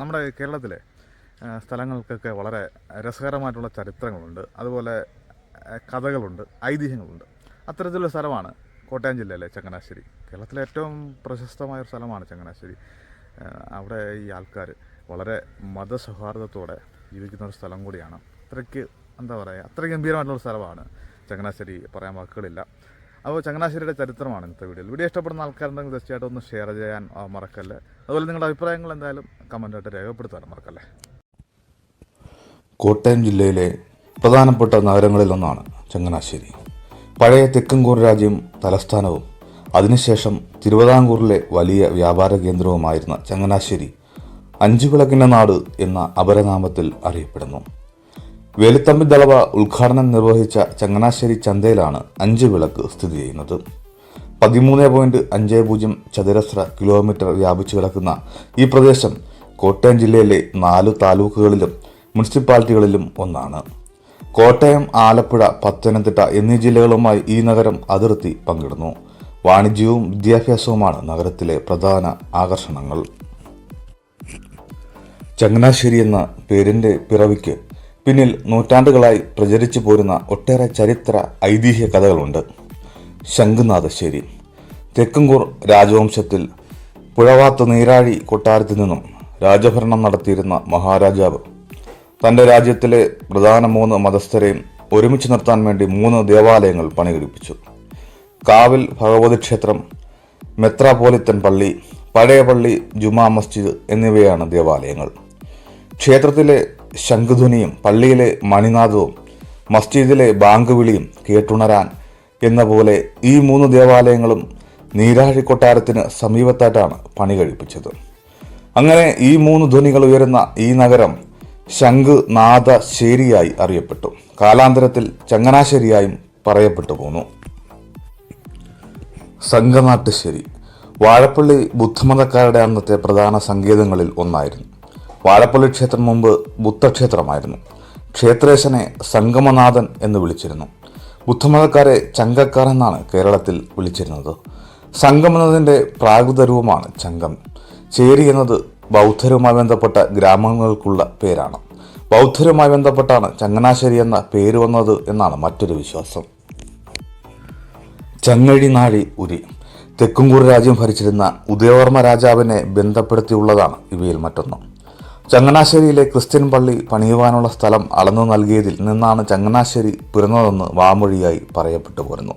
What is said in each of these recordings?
നമ്മുടെ കേരളത്തിലെ സ്ഥലങ്ങൾക്കൊക്കെ വളരെ രസകരമായിട്ടുള്ള ചരിത്രങ്ങളുണ്ട്. അതുപോലെ കഥകളുണ്ട് ഐതിഹ്യങ്ങളുണ്ട്. അത്തരത്തിലുള്ള സ്ഥലമാണ് കോട്ടയം ജില്ലയിലെ ചങ്ങനാശ്ശേരി. കേരളത്തിലെ ഏറ്റവും പ്രശസ്തമായ ഒരു സ്ഥലമാണ് ചങ്ങനാശ്ശേരി. അവിടെ ഈ ആൾക്കാർ വളരെ മതസൗഹാർദ്ദത്തോടെ ജീവിക്കുന്ന ഒരു സ്ഥലം കൂടിയാണ്. അത്രയ്ക്ക് എന്താ പറയുക അത്ര ഗംഭീരമായിട്ടുള്ള സ്ഥലമാണ് ചങ്ങനാശ്ശേരി. പറയാൻ വാക്കുകളില്ല. അപ്പോൾ ചങ്ങനാശ്ശേരിയുടെ ചരിത്രമാണ് ഇന്നത്തെ വീഡിയോയിൽ വീഡിയോ ഇഷ്ടപ്പെടുന്ന ആൾക്കാരുണ്ടെങ്കിൽ തീർച്ചയായിട്ടും ഒന്ന് ഷെയർ ചെയ്യാൻ മറക്കല്ലേ. അതുപോലെ നിങ്ങളുടെ അഭിപ്രായങ്ങൾ എന്തായാലും കമന്റായിട്ട് രേഖപ്പെടുത്താൻ മറക്കല്ലേ. കോട്ടയം ജില്ലയിലെ പ്രധാനപ്പെട്ട നഗരങ്ങളിലൊന്നാണ് ചങ്ങനാശ്ശേരി. പഴയ തെക്കൻകൂർ രാജ്യം തലസ്ഥാനവും അതിനുശേഷം തിരുവിതാംകൂറിലെ വലിയ വ്യാപാര കേന്ദ്രവുമായിരുന്ന ചങ്ങനാശ്ശേരി അഞ്ചുവിളക്കിന്റെ നാട് എന്ന അപരനാമത്തിൽ അറിയപ്പെടുന്നു. വേലുത്തമ്പി ദളവ ഉദ്ഘാടനം നിർവഹിച്ച ചങ്ങനാശ്ശേരി ചന്തയിലാണ് അഞ്ച് വിളക്ക് സ്ഥിതി ചെയ്യുന്നത്. പതിമൂന്ന് പോയിന്റ് അഞ്ച് പൂജ്യം ചതുരശ്ര കിലോമീറ്റർ വ്യാപിച്ചു കിടക്കുന്ന ഈ പ്രദേശം കോട്ടയം ജില്ലയിലെ നാല് താലൂക്കുകളിലും മുനിസിപ്പാലിറ്റികളിലും ഒന്നാണ്. കോട്ടയം ആലപ്പുഴ പത്തനംതിട്ട എന്നീ ജില്ലകളുമായി ഈ നഗരം അതിർത്തി പങ്കിടുന്നു. വാണിജ്യവും വിദ്യാഭ്യാസവുമാണ് നഗരത്തിലെ പ്രധാന ആകർഷണങ്ങൾ. ചങ്ങനാശ്ശേരി എന്ന പേരിന്റെ പിറവിക്ക് പിന്നിൽ നൂറ്റാണ്ടുകളായി പ്രചരിച്ചു പോരുന്ന ഒട്ടേറെ ചരിത്ര ഐതിഹ്യ കഥകളുണ്ട്. ശംഖുനാഥശ്ശേരി തെക്കുംകൂർ രാജവംശത്തിൽ പുഴവാത്ത് നീരാഴി കൊട്ടാരത്തിൽ നിന്നും രാജഭരണം നടത്തിയിരുന്ന മഹാരാജാവ്. തന്റെ രാജ്യത്തിലെ പ്രധാന മൂന്ന് മതസ്ഥരെയും ഒരുമിച്ച് നിർത്താൻ വേണ്ടി മൂന്ന് ദേവാലയങ്ങൾ പണികഴിപ്പിച്ചു. കാവിൽ ഭഗവതി ക്ഷേത്രം മെത്രാപോലിത്തൻ പള്ളി പഴയ പള്ളി ജുമാ മസ്ജിദ് എന്നിവയാണ് ദേവാലയങ്ങൾ. ക്ഷേത്രത്തിലെ ശംഖുധ്വനിയും പള്ളിയിലെ മണിനാദവും മസ്ജിദിലെ ബാങ്ക് വിളിയും കേട്ടുണരാൻ എന്ന പോലെ ഈ മൂന്ന് ദേവാലയങ്ങളും നീരാഴി കൊട്ടാരത്തിന് സമീപത്തായിട്ടാണ് പണി കഴിപ്പിച്ചത്. അങ്ങനെ ഈ മൂന്ന് ധ്വനികൾ ഉയരുന്ന ഈ നഗരം ശംഖ് നാദ ശേരിയായി അറിയപ്പെട്ടു. കാലാന്തരത്തിൽ ചങ്ങനാശ്ശേരിയായും പറയപ്പെട്ടു പോന്നു. സംഘനാട്ടുശ്ശേരി വാഴപ്പള്ളി ബുദ്ധമതക്കാരുടെ അന്നത്തെ പ്രധാന സങ്കേതങ്ങളിൽ ഒന്നായിരുന്നു. വാഴപ്പള്ളി ക്ഷേത്രം മുമ്പ് ബുദ്ധക്ഷേത്രമായിരുന്നു. ക്ഷേത്രേശനെ സംഗമനാഥൻ എന്ന് വിളിച്ചിരുന്നു. ബുദ്ധമതക്കാരെ ചങ്കക്കാർ എന്നാണ് കേരളത്തിൽ വിളിച്ചിരുന്നത്. സംഘം എന്നതിന്റെ പ്രാകൃത രൂപമാണ് ചങ്കം. ചേരി എന്നത് ബൗദ്ധരുമായി ബന്ധപ്പെട്ട ഗ്രാമങ്ങൾക്കുള്ള പേരാണ്. ബൗദ്ധരുമായി ബന്ധപ്പെട്ടാണ് ചങ്ങനാശ്ശേരി എന്ന പേര് വന്നത് എന്നാണ് മറ്റൊരു വിശ്വാസം. ചങ്ങഴി നാഴി ഉരി. തെക്കുംകൂർ രാജ്യം ഭരിച്ചിരുന്ന ഉദയവർമ്മ രാജാവിനെ ബന്ധപ്പെടുത്തിയുള്ളതാണ് ഇവയിൽ മറ്റൊന്ന്. ചങ്ങനാശ്ശേരിയിലെ ക്രിസ്ത്യൻ പള്ളി പണിയുവാനുള്ള സ്ഥലം അളന്നു നൽകിയതിൽ നിന്നാണ് ചങ്ങനാശ്ശേരി പിറന്നതെന്ന് വാമൊഴിയായി പറയപ്പെട്ടു പോരുന്നു.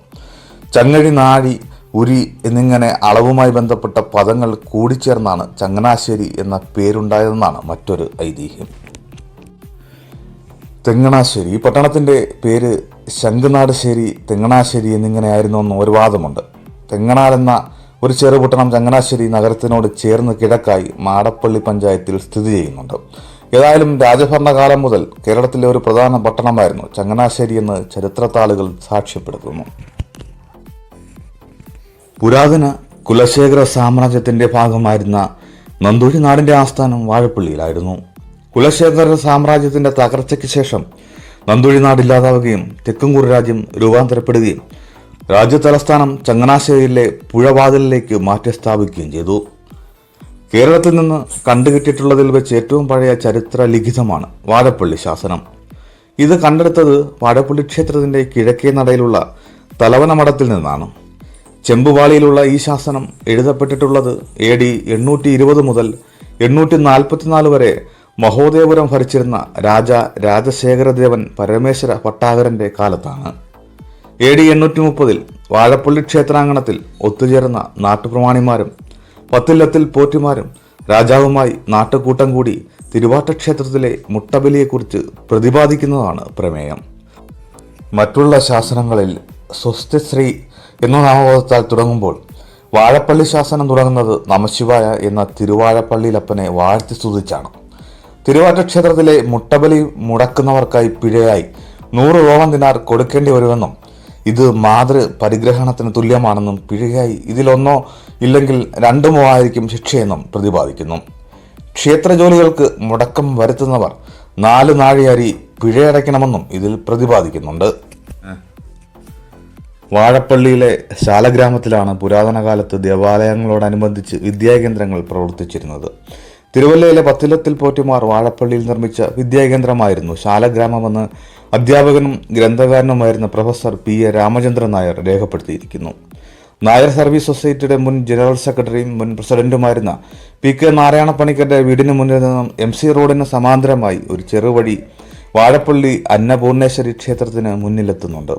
ചങ്ങഴി നാഴി ഉരി എന്നിങ്ങനെ അളവുമായി ബന്ധപ്പെട്ട പദങ്ങൾ കൂടിച്ചേർന്നാണ് ചങ്ങനാശ്ശേരി എന്ന പേരുണ്ടായതെന്നാണ് മറ്റൊരു ഐതിഹ്യം. തെങ്ങണാശ്ശേരി ഈ പട്ടണത്തിന്റെ പേര് ശംഖുനാടശ്ശേരി തെങ്ങണാശ്ശേരി എന്നിങ്ങനെയായിരുന്നു എന്ന് ഒരു വാദമുണ്ട്. തെങ്ങണാൽ എന്ന ഒരു ചെറുപട്ടണം ചങ്ങനാശ്ശേരി നഗരത്തിനോട് ചേർന്ന് കിഴക്കായി മാടപ്പള്ളി പഞ്ചായത്തിൽ സ്ഥിതി ചെയ്യുന്നുണ്ട്. ഏതായാലും രാജഭരണകാലം മുതൽ കേരളത്തിലെ ഒരു പ്രധാന പട്ടണമായിരുന്നു ചങ്ങനാശ്ശേരി എന്ന് ചരിത്രത്താളുകൾ സാക്ഷ്യപ്പെടുത്തുന്നു. പുരാതന കുലശേഖര സാമ്രാജ്യത്തിന്റെ ഭാഗമായിരുന്ന നന്ദൂരി നാടിന്റെ ആസ്ഥാനം വാഴപ്പള്ളിയിലായിരുന്നു. കുലശേഖര സാമ്രാജ്യത്തിന്റെ തകർച്ചയ്ക്ക് ശേഷം നന്ദൂരി നാട് ഇല്ലാതാവുകയും തെക്കുംകൂർ രാജ്യം രൂപാന്തരപ്പെടുകയും രാജ്യ തലസ്ഥാനം ചങ്ങനാശ്ശേരിയിലെ പുഴവാതിലിലേക്ക് മാറ്റി സ്ഥാപിക്കുകയും ചെയ്തു. കേരളത്തിൽ നിന്ന് കണ്ടുകിട്ടിയിട്ടുള്ളതിൽ വെച്ച് ഏറ്റവും പഴയ ചരിത്ര ലിഖിതമാണ് വാഴപ്പള്ളി ശാസനം. ഇത് കണ്ടെടുത്തത് വാഴപ്പള്ളി ക്ഷേത്രത്തിന്റെ കിഴക്കേ നടയിലുള്ള തലവന മഠത്തിൽ നിന്നാണ്. ചെമ്പുവാളിയിലുള്ള ഈ ശാസനം എഴുതപ്പെട്ടിട്ടുള്ളത് എ ഡി എണ്ണൂറ്റി ഇരുപത് മുതൽ എണ്ണൂറ്റി നാൽപ്പത്തിനാല് വരെ മഹോദേവപുരം ഭരിച്ചിരുന്ന രാജ രാജശേഖരദേവൻ പരമേശ്വര ഭട്ടാകരന്റെ കാലത്താണ്. എ ഡി എണ്ണൂറ്റി മുപ്പതിൽ വാഴപ്പള്ളി ക്ഷേത്രാങ്കണത്തിൽ ഒത്തുചേർന്ന നാട്ടുപ്രമാണിമാരും പത്തില്ലത്തിൽ പോറ്റിമാരും രാജാവുമായി നാട്ടുകൂട്ടം കൂടി തിരുവാട്ടക്ഷേത്രത്തിലെ മുട്ടബലിയെക്കുറിച്ച് പ്രതിപാദിക്കുന്നതാണ് പ്രമേയം. മറ്റുള്ള ശാസനങ്ങളിൽ സ്വസ്തിശ്രീ എന്ന നാമപദത്താൽ തുടങ്ങുമ്പോൾ വാഴപ്പള്ളി ശാസനം തുടങ്ങുന്നത് നമശിവായ എന്ന തിരുവാഴപ്പള്ളിയിലപ്പനെ വാഴ്ത്തി സ്തുതിച്ചാണ്. തിരുവാറ്റ ക്ഷേത്രത്തിലെ മുട്ടബലി മുടക്കുന്നവർക്കായി പിഴയായി നൂറ് റോമൻ ദിനാർ കൊടുക്കേണ്ടി വരുമെന്നും ഇത് മാതൃ പരിഗ്രഹണത്തിന് തുല്യമാണെന്നും പിഴയായി ഇതിലൊന്നോ ഇല്ലെങ്കിൽ രണ്ടുമോ ആയിരിക്കും ശിക്ഷയെന്നും പ്രതിപാദിക്കുന്നു. ക്ഷേത്ര ജോലികൾക്ക് മുടക്കം വരുത്തുന്നവർ നാല് നാഴിയരി പിഴയടയ്ക്കണമെന്നും ഇതിൽ പ്രതിപാദിക്കുന്നുണ്ട്. വാഴപ്പള്ളിയിലെ ശാലഗ്രാമത്തിലാണ് പുരാതന കാലത്ത് ദേവാലയങ്ങളോടനുബന്ധിച്ച് വിദ്യാകേന്ദ്രങ്ങൾ പ്രവർത്തിച്ചിരുന്നത്. തിരുവല്ലയിലെ പത്തിലത്തിൽ പോറ്റുമാർ വാഴപ്പള്ളിയിൽ നിർമ്മിച്ച വിദ്യാകേന്ദ്രമായിരുന്നു ശാലഗ്രാമമെന്ന് അധ്യാപകനും ഗ്രന്ഥകാരനുമായിരുന്ന professor P A Ramachandran Nair രേഖപ്പെടുത്തിയിരിക്കുന്നു. നായർ സർവീസ് സൊസൈറ്റിയുടെ മുൻ ജനറൽ സെക്രട്ടറിയും മുൻ പ്രസിഡന്റുമായിരുന്ന പി കെ നാരായണ പണിക്കരുടെ വീടിന് മുന്നിൽ നിന്നും എം സി റോഡിന് സമാന്തരമായി ഒരു ചെറുവഴി വാഴപ്പള്ളി അന്നപൂർണേശ്വരി ക്ഷേത്രത്തിന് മുന്നിലെത്തുന്നുണ്ട്.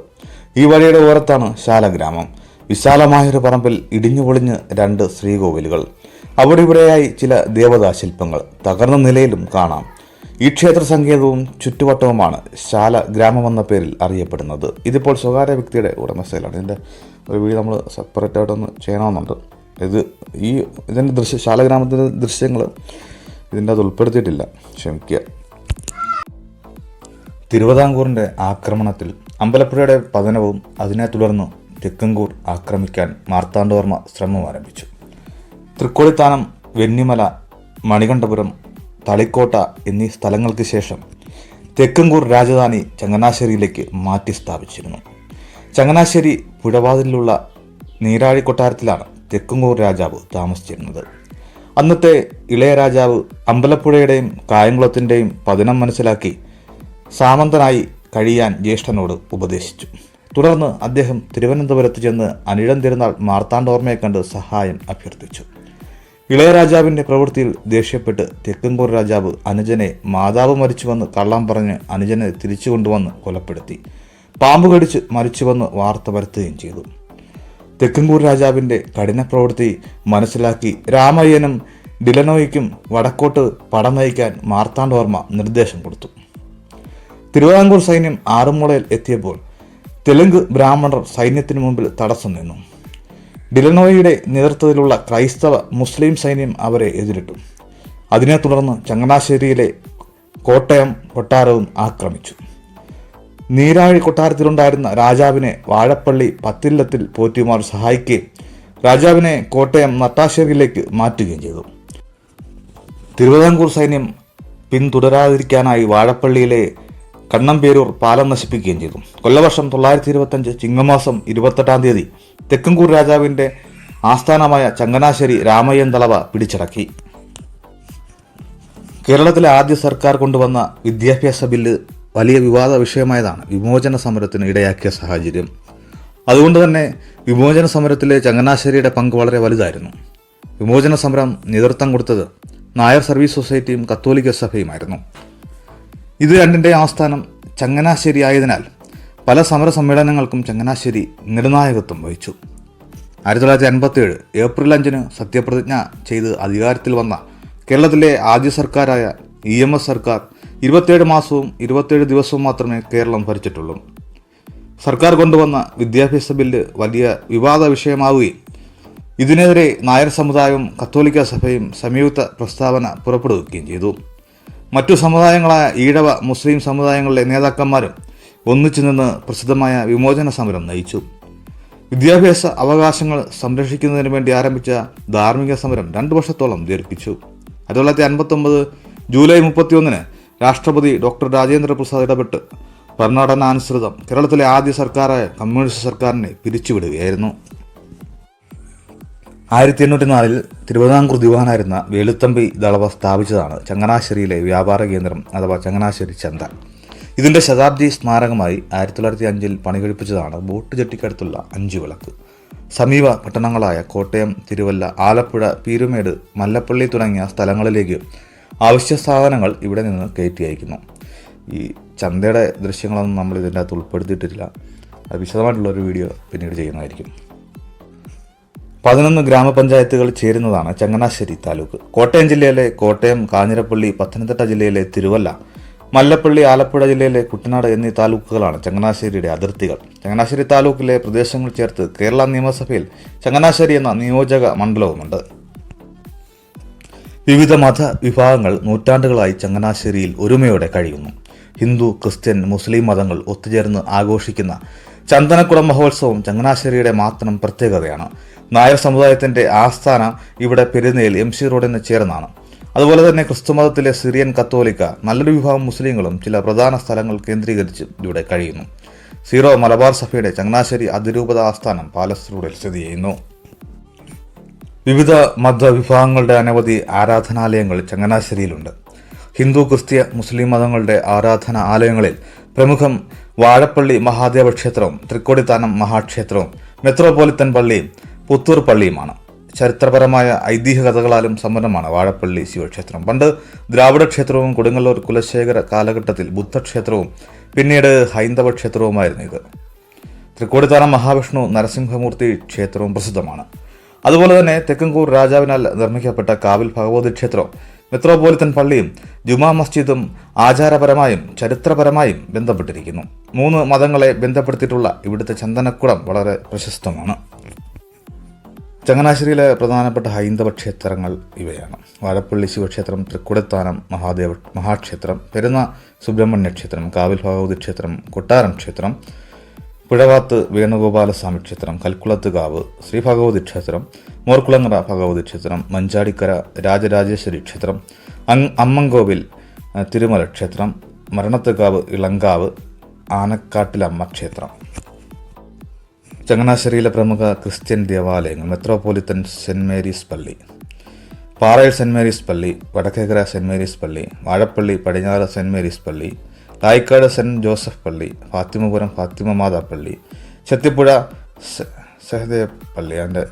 ഈ വഴിയുടെ ഓരത്താണ് ശാലഗ്രാമം. വിശാലമായൊരു പറമ്പിൽ ഇടിഞ്ഞു പൊളിഞ്ഞ് രണ്ട് ശ്രീകോവിലുകൾ. അവിടെ ഇവിടെയായി ചില ദേവതാശില്പങ്ങൾ. തകർന്ന നിലയിലും കാണാം. ഈ ക്ഷേത്ര സങ്കേതവും ചുറ്റുവട്ടവുമാണ് ശാല ഗ്രാമം എന്ന പേരിൽ അറിയപ്പെടുന്നത്. ഇതിപ്പോൾ സ്വകാര്യ വ്യക്തിയുടെ ഉടമസ്ഥയിലാണ്. ഇതിന്റെ ഒരു വീഡിയോ നമ്മൾ സെപ്പറേറ്റ് ആയിട്ടൊന്ന് ചെയ്യണമെന്നുണ്ട്. ഇത് ഈ ഇതിന്റെ ദൃശ്യ ശാലഗ്രാമത്തിന്റെ ദൃശ്യങ്ങൾ ഇതിന്റെ അത് ഉൾപ്പെടുത്തിയിട്ടില്ല. ക്ഷമിക്കുക. തിരുവിതാംകൂറിന്റെ ആക്രമണത്തിൽ അമ്പലപ്പുഴയുടെ പതനവും അതിനെ തുടർന്ന് തെക്കങ്കൂർ ആക്രമിക്കാൻ മാർത്താണ്ഡവർമ്മ ശ്രമം ആരംഭിച്ചു. തൃക്കോളിത്താനം വെന്നിമല മണികണ്ഠപുരം തളിക്കോട്ട എന്നീ സ്ഥലങ്ങൾക്ക് ശേഷം തെക്കങ്കൂർ രാജധാനി ചങ്ങനാശ്ശേരിയിലേക്ക് മാറ്റി സ്ഥാപിച്ചിരുന്നു. ചങ്ങനാശ്ശേരി പുഴവാതിലുള്ള നീരാഴി കൊട്ടാരത്തിലാണ് തെക്കങ്കൂർ രാജാവ് താമസിച്ചിരുന്നത്. അന്നത്തെ ഇളയ രാജാവ് അമ്പലപ്പുഴയുടെയും കായംകുളത്തിന്റെയും പതനം മനസ്സിലാക്കി സാമന്തനായി കഴിയാൻ ജ്യേഷ്ഠനോട് ഉപദേശിച്ചു. തുടർന്ന് അദ്ദേഹം തിരുവനന്തപുരത്ത് ചെന്ന് അനിഴം തിരുനാൾ മാർത്താണ്ഡോർമയെ കണ്ട് സഹായം അഭ്യർത്ഥിച്ചു. ഇളയരാജാവിന്റെ പ്രവൃത്തിയിൽ ദേഷ്യപ്പെട്ട് തെക്കുംപൂർ രാജാവ് അനുജനെ മാതാവ് മരിച്ചുവെന്ന് കള്ളം പറഞ്ഞ് അനുജനെ തിരിച്ചു കൊണ്ടുവന്ന് കൊലപ്പെടുത്തി. പാമ്പ് കടിച്ച് മരിച്ചുവെന്ന് വാർത്ത വരുത്തുകയും ചെയ്തു. തെക്കുംപൂർ രാജാവിന്റെ കഠിന പ്രവൃത്തി മനസ്സിലാക്കി രാമയ്യനും ഡിലനോയ്ക്കും വടക്കോട്ട് പടം നയിക്കാൻ മാർത്താണ്ഡവർമ്മ നിർദ്ദേശം കൊടുത്തു. തിരുവിതാംകൂർ സൈന്യം ആറുമുളയിൽ എത്തിയപ്പോൾ തെലുങ്ക് ബ്രാഹ്മണർ സൈന്യത്തിനു മുമ്പിൽ തടസ്സം നിന്നു. ഡിലനോയുടെ നേതൃത്വത്തിലുള്ള ക്രൈസ്തവ മുസ്ലിം സൈന്യം അവരെ എതിരിട്ടു. അതിനെ തുടർന്ന് ചങ്ങനാശ്ശേരിയിലെ കോട്ടയം കൊട്ടാരവും ആക്രമിച്ചു. നീരാഴി കൊട്ടാരത്തിലുണ്ടായിരുന്ന രാജാവിനെ വാഴപ്പള്ളി പത്തില്ലത്തിൽ പോറ്റിമാർ സഹായിക്കുകയും രാജാവിനെ കോട്ടയം നട്ടാശ്ശേരിയിലേക്ക് മാറ്റുകയും ചെയ്തു. തിരുവിതാംകൂർ സൈന്യം പിന്തുടരാതിരിക്കാനായി വാഴപ്പള്ളിയിലെ കണ്ണമ്പേരൂർ പാലം നശിപ്പിക്കുകയും ചെയ്തു. കൊല്ലവർഷം തൊള്ളായിരത്തി ഇരുപത്തഞ്ച് ചിങ്ങമാസം ഇരുപത്തെട്ടാം തീയതി തെക്കൻകൂർ രാജാവിന്റെ ആസ്ഥാനമായ ചങ്ങനാശ്ശേരി രാമയ്യൻ തളവ പിടിച്ചടക്കി. കേരളത്തിലെ ആദ്യ സർക്കാർ കൊണ്ടുവന്ന വിദ്യാഭ്യാസ ബില്ല് വലിയ വിവാദ വിഷയമായതാണ് വിമോചന സമരത്തിന് ഇടയാക്കിയ സാഹചര്യം. അതുകൊണ്ട് തന്നെ വിമോചന സമരത്തിലെ ചങ്ങനാശ്ശേരിയുടെ പങ്ക് വളരെ വലുതായിരുന്നു. വിമോചന സമരം നേതൃത്വം കൊടുത്തത് നായർ സർവീസ് സൊസൈറ്റിയും കത്തോലിക്ക സഭയുമായിരുന്നു. ഇത് രണ്ടിന്റെ ആസ്ഥാനം ചങ്ങനാശ്ശേരി ആയതിനാൽ പല സമര സമ്മേളനങ്ങൾക്കും ചങ്ങനാശ്ശേരി നിർണായകത്വം വഹിച്ചു. ആയിരത്തി തൊള്ളായിരത്തി അൻപത്തേഴ് ഏപ്രിൽ അഞ്ചിന് സത്യപ്രതിജ്ഞ ചെയ്ത് അധികാരത്തിൽ വന്ന കേരളത്തിലെ ആദ്യ സർക്കാരായ ഇ എം എസ് സർക്കാർ ഇരുപത്തേഴ് മാസവും ഇരുപത്തേഴ് ദിവസവും മാത്രമേ കേരളം ഭരിച്ചിട്ടുള്ളൂ. സർക്കാർ കൊണ്ടുവന്ന വിദ്യാഭ്യാസ ബില്ല് വലിയ വിവാദ വിഷയമാവുകയും ഇതിനെതിരെ നായർ സമുദായവും കത്തോലിക്ക സഭയും സംയുക്ത പ്രസ്താവന പുറപ്പെടുവിക്കുകയും ചെയ്തു. മറ്റു സമുദായങ്ങളായ ഈഴവ മുസ്ലിം സമുദായങ്ങളിലെ നേതാക്കന്മാരും ഒന്നിച്ചു നിന്ന് പ്രസിദ്ധമായ വിമോചന സമരം നയിച്ചു. വിദ്യാഭ്യാസ അവകാശങ്ങൾ സംരക്ഷിക്കുന്നതിന് വേണ്ടി ആരംഭിച്ച ധാർമ്മിക സമരം രണ്ടു വർഷത്തോളം ദീർഘിച്ചു. ആയിരത്തി തൊള്ളായിരത്തി അൻപത്തൊമ്പത് ജൂലൈ മുപ്പത്തിയൊന്നിന് രാഷ്ട്രപതി ഡോക്ടർ രാജേന്ദ്ര പ്രസാദ് ഇടപെട്ട് ഭരണഘടനാനുസൃതം കേരളത്തിലെ ആദ്യ സർക്കാരായ കമ്മ്യൂണിസ്റ്റ് സർക്കാരിനെ പിരിച്ചുവിടുകയായിരുന്നു. ആയിരത്തി എണ്ണൂറ്റി നാലിൽ തിരുവിതാംകൂർ ദിവാനായിരുന്ന വേലുത്തമ്പി ദളവ സ്ഥാപിച്ചതാണ് ചങ്ങനാശ്ശേരിയിലെ വ്യാപാര കേന്ദ്രം അഥവാ ചങ്ങനാശ്ശേരി ചന്ത. ഇതിന്റെ ശതാബ്ദി സ്മാരകമായി ആയിരത്തി തൊള്ളായിരത്തി അഞ്ചിൽ പണികഴിപ്പിച്ചതാണ് ബോട്ട് ജെട്ടിക്കടുത്തുള്ള അഞ്ചു വിളക്ക്. സമീപ പട്ടണങ്ങളായ കോട്ടയം തിരുവല്ല ആലപ്പുഴ പീരുമേട് മല്ലപ്പള്ളി തുടങ്ങിയ സ്ഥലങ്ങളിലേക്ക് അവശ്യ സാധനങ്ങൾ ഇവിടെ നിന്ന് കയറ്റി അയക്കുന്നു. ഈ ചന്തയുടെ ദൃശ്യങ്ങളൊന്നും നമ്മൾ ഇതിന്റെ അകത്ത് ഉൾപ്പെടുത്തിയിട്ടില്ല വിശദമായിട്ടുള്ളൊരു വീഡിയോ പിന്നീട് ചെയ്യുന്നതായിരിക്കും. പതിനൊന്ന് ഗ്രാമപഞ്ചായത്തുകൾ ചേരുന്നതാണ് ചങ്ങനാശ്ശേരി താലൂക്ക്. കോട്ടയം ജില്ലയിലെ കോട്ടയം കാഞ്ഞിരപ്പള്ളി പത്തനംതിട്ട ജില്ലയിലെ തിരുവല്ല മല്ലപ്പള്ളി ആലപ്പുഴ ജില്ലയിലെ കുട്ടനാട് എന്നീ താലൂക്കുകളാണ് ചങ്ങനാശ്ശേരിയുടെ അതിർത്തികൾ. ചങ്ങനാശ്ശേരി താലൂക്കിലെ പ്രദേശങ്ങൾ ചേർത്ത് കേരള നിയമസഭയിൽ ചങ്ങനാശ്ശേരി എന്ന നിയോജക മണ്ഡലവുമുണ്ട്. വിവിധ മത വിഭാഗങ്ങൾ നൂറ്റാണ്ടുകളായി ചങ്ങനാശ്ശേരിയിൽ ഒരുമയോടെ കഴിയുന്നു. ഹിന്ദു ക്രിസ്ത്യൻ മുസ്ലിം മതങ്ങൾ ഒത്തുചേർന്ന് ആഘോഷിക്കുന്ന ചന്ദനക്കുടം മഹോത്സവം ചങ്ങനാശ്ശേരിയുടെ മാത്രം പ്രത്യേകതയാണ്. നായർ സമുദായത്തിന്റെ ആസ്ഥാനം ഇവിടെ പെരുന്നയിൽ എം സി റോഡിന് ചേർന്നാണ്. അതുപോലെ തന്നെ ക്രിസ്തുമതത്തിലെ സിറിയൻ കത്തോലിക്ക നല്ലൊരു വിഭാഗം മുസ്ലിങ്ങളും ചില പ്രധാന സ്ഥലങ്ങൾ കേന്ദ്രീകരിച്ച് ഇവിടെ കഴിയുന്നു. സീറോ മലബാർ സഭയുടെ ചങ്ങനാശ്ശേരി അതിരൂപത ആസ്ഥാനം പാലസ് റോഡിൽ സ്ഥിതി ചെയ്യുന്നു. വിവിധ മതവിഭാഗങ്ങളുടെ അനവധി ആരാധനാലയങ്ങൾ ചങ്ങനാശ്ശേരിയിലുണ്ട്. ഹിന്ദു ക്രിസ്ത്യ മുസ്ലിം മതങ്ങളുടെ ആരാധന ആലയങ്ങളിൽ പ്രമുഖം വാഴപ്പള്ളി മഹാദേവ ക്ഷേത്രവും തൃക്കോടിത്താനം മഹാക്ഷേത്രവും മെത്രോപൊലിത്തൻ പള്ളിയും പുത്തൂർ പള്ളിയുമാണ്. ചരിത്രപരമായ ഐതിഹ്യ കഥകളാലും സമ്പന്നമാണ് വാഴപ്പള്ളി ശിവക്ഷേത്രം. പണ്ട് ദ്രാവിഡ ക്ഷേത്രവും കൊടുങ്ങല്ലൂർ കുലശേഖര കാലഘട്ടത്തിൽ ബുദ്ധക്ഷേത്രവും പിന്നീട് ഹൈന്ദവ ക്ഷേത്രവുമായിരുന്നു ഇത്. തൃക്കോടിത്താനം മഹാവിഷ്ണു നരസിംഹമൂർത്തി ക്ഷേത്രവും പ്രസിദ്ധമാണ്. അതുപോലെ തന്നെ തെക്കൻകൂർ രാജാവിനാൽ നിർമ്മിക്കപ്പെട്ട കാവിൽ ഭഗവതി ക്ഷേത്രം മെത്രോപോലിത്തൻ പള്ളിയും ജുമാ മസ്ജിദും ആചാരപരമായും ചരിത്രപരമായും ബന്ധപ്പെട്ടിരിക്കുന്നു. മൂന്ന് മതങ്ങളെ ബന്ധപ്പെടുത്തിയിട്ടുള്ള ഇവിടുത്തെ ചന്ദനക്കുടം വളരെ പ്രശസ്തമാണ്. ചങ്ങനാശ്ശേരിയിലെ പ്രധാനപ്പെട്ട ഹൈന്ദവ ക്ഷേത്രങ്ങൾ ഇവയാണ്. വാഴപ്പള്ളി ശിവക്ഷേത്രം തൃക്കുടത്താനം മഹാദേവ മഹാക്ഷേത്രം പെരുന്ന സുബ്രഹ്മണ്യ ക്ഷേത്രം കാവിൽ ഭഗവതി ക്ഷേത്രം കൊട്ടാരം ക്ഷേത്രം പുഴവാത്ത് വേണുഗോപാലസ്വാമി ക്ഷേത്രം കൽക്കുളത്ത് കാവ് ശ്രീ ഭഗവതി ക്ഷേത്രം മോർക്കുളങ്ങര ഭഗവതി ക്ഷേത്രം മഞ്ചാടിക്കര രാജരാജേശ്വരി ക്ഷേത്രം അങ് അമ്മങ്കോവിൽ തിരുമല ക്ഷേത്രം മരണത്തുകാവ് ഇളങ്കാവ് ആനക്കാട്ടിലമ്മ ക്ഷേത്രം. ചങ്ങനാശ്ശേരിയിലെ പ്രമുഖ ക്രിസ്ത്യൻ ദേവാലയങ്ങൾ മെത്രോപൊലിത്തൻ സെന്റ് മേരീസ് പള്ളി പാറയിൽ സെന്റ് മേരീസ് പള്ളി വടക്കേക്കര സെന്റ് മേരീസ് പള്ളി വാഴപ്പള്ളി പടിഞ്ഞാറ് സെന്റ് മേരീസ് പള്ളി തായ്ക്കാട് സെന്റ് ജോസഫ് പള്ളി ഫാത്തിമപുരം ഫാത്തിമ മാതാ പള്ളി ചെത്തിപ്പുഴ സഹദേവ പള്ളി അതിന്റെ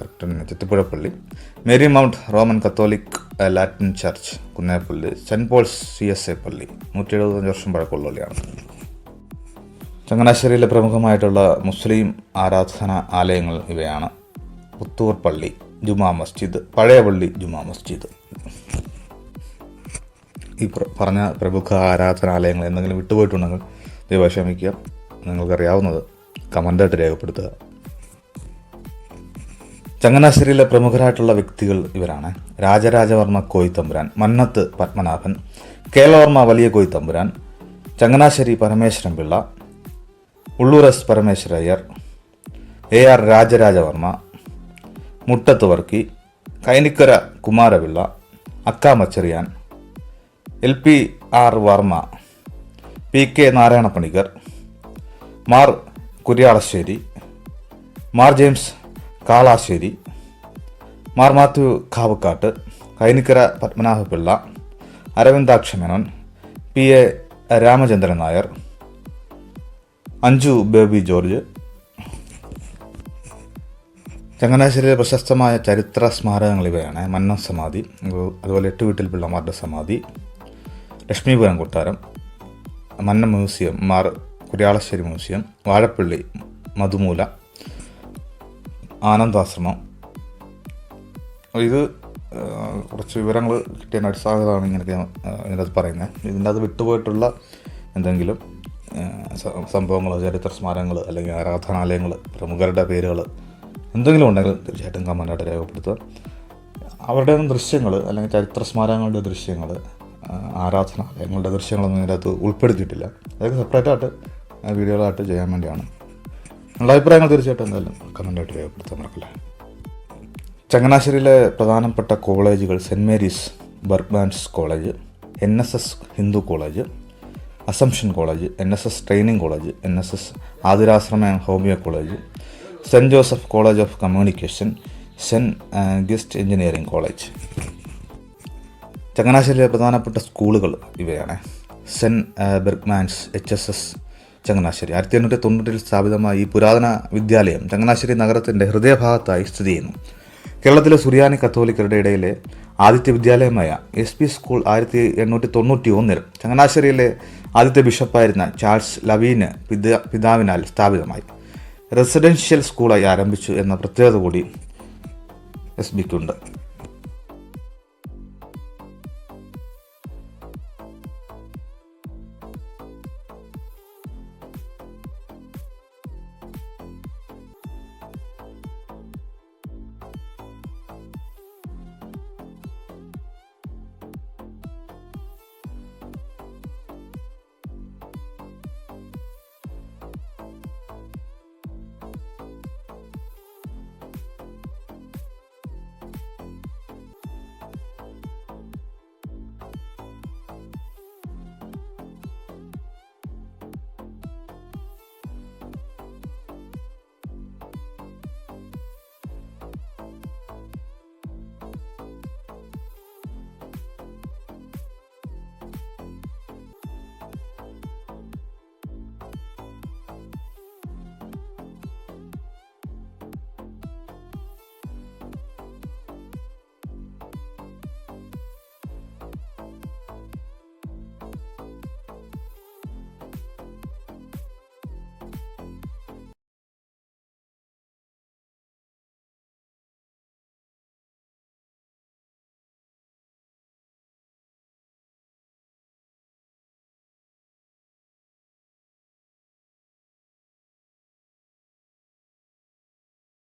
കറക്റ്റ് ചെത്തിപ്പുഴ പള്ളി Mary Mount Roman Catholic Latin church Kunnepally Saint Paul's C S A പള്ളി നൂറ്റി എഴുപത്തഞ്ച് വർഷം പഴക്കമുള്ള പള്ളിയാണ്. ചങ്ങനാശ്ശേരിയിലെ പ്രമുഖമായിട്ടുള്ള മുസ്ലിം ആരാധന ആലയങ്ങൾ ഇവയാണ്. പുത്തൂർ പള്ളി ജുമാ മസ്ജിദ് പഴയ പള്ളി ജുമാ മസ്ജിദ്. ഈ പറഞ്ഞ പ്രമുഖ ആരാധനാലയങ്ങൾ എന്തെങ്കിലും വിട്ടുപോയിട്ടുണ്ടെങ്കിൽ ദൈവക്ഷമിക്കുക ക്ഷമിക്കുക. നിങ്ങൾക്കറിയാവുന്നത് കമന്റായിട്ട് രേഖപ്പെടുത്തുക. ചങ്ങനാശ്ശേരിയിലെ പ്രമുഖരായിട്ടുള്ള വ്യക്തികൾ ഇവരാണ്. Raja Raja Varma Koyithampuran Mannath Padmanabhan Kelavarma Valiya Koyithampuran Changanassery Parameswaran Pillai Ulloor S Parameswarayyar A R Rajarajavarma Muttathu Varkey Kainikkara Kumarapilla Akkamma Cheriyan L P R Varma P K Narayana Panicker Mar Kuriyalassery Mar James Kalassery Mar Mathew Kavukattu Kainikkara Padmanabhapillai Aravindaksha Menon P A Ramachandran Nair Anju Baby George. ചങ്ങനാശ്ശേരിയിലെ പ്രശസ്തമായ ചരിത്ര സ്മാരകങ്ങൾ ഇവയാണ്. മന്നം സമാധി അതുപോലെ എട്ട് വീട്ടിൽ പിള്ളമാരുടെ സമാധി ലക്ഷ്മീപുരം കൊട്ടാരം മന്ന മ്യൂസിയം മാർ കുര്യാളശ്ശേരി മ്യൂസിയം വാഴപ്പള്ളി മധുമൂല ആനന്ദാശ്രമം. ഇത് കുറച്ച് വിവരങ്ങൾ കിട്ടിയ അടിസ്ഥാനത്തിലാണ് ഇങ്ങനെയൊക്കെ ഇതിനകത്ത് പറയുന്നത്. ഇതിന്റെ അത് വിട്ടുപോയിട്ടുള്ള എന്തെങ്കിലും സംഭവങ്ങൾ ചരിത്ര സ്മാരകങ്ങൾ അല്ലെങ്കിൽ ആരാധനാലയങ്ങൾ പ്രമുഖരുടെ പേരുകൾ എന്തെങ്കിലും ഉണ്ടെങ്കിൽ തീർച്ചയായിട്ടും കമന്റായിട്ട് രേഖപ്പെടുത്തുക. അവരുടെ ദൃശ്യങ്ങൾ അല്ലെങ്കിൽ ചരിത്ര സ്മാരകങ്ങളുടെ ദൃശ്യങ്ങൾ ആരാധനാലയങ്ങളുടെ ദൃശ്യങ്ങളൊന്നും ഇതിനകത്ത് ഉൾപ്പെടുത്തിയിട്ടില്ല. അതൊക്കെ സെപ്പറേറ്റായിട്ട് വീഡിയോകളായിട്ട് ചെയ്യാൻ വേണ്ടിയാണ്. നിങ്ങളുടെ അഭിപ്രായങ്ങൾ തീർച്ചയായിട്ടും എന്തായാലും കമന്റായിട്ട് രേഖപ്പെടുത്താൻ മറക്കില്ല. ചങ്ങനാശ്ശേരിയിലെ പ്രധാനപ്പെട്ട കോളേജുകൾ Saint Mary's Berchmans college N S S Hindu college Assumption college N S S training college N S S Athirashrama and homeo college Saint Joseph college of communication Saint guest engineering college. ചങ്ങനാശ്ശേരിയിലെ പ്രധാനപ്പെട്ട സ്കൂളുകൾ ഇവയാണ്. Saint Berchmans H S S Changanassery. ആയിരത്തി എണ്ണൂറ്റി തൊണ്ണൂറ്റിൽ സ്ഥാപിതമായ ഈ പുരാതന വിദ്യാലയം ചങ്ങനാശ്ശേരി നഗരത്തിന്റെ ഹൃദയഭാഗത്തായി സ്ഥിതി ചെയ്യുന്നു. കേരളത്തിലെ സുറിയാനി കത്തോലിക്കരുടെ ഇടയിലെ ആദ്യത്തെ വിദ്യാലയമായ എസ് പി സ്കൂൾ ആയിരത്തി എണ്ണൂറ്റി തൊണ്ണൂറ്റി ഒന്നിൽ ചങ്ങനാശ്ശേരിയിലെ ആദ്യത്തെ ബിഷപ്പായിരുന്ന ചാൾസ് ലവീന് പിതാ പിതാവിനാൽ സ്ഥാപിതമായി. റെസിഡൻഷ്യൽ സ്കൂളായി ആരംഭിച്ചു എന്ന പ്രത്യേകത കൂടി എസ് ബിക്കുണ്ട്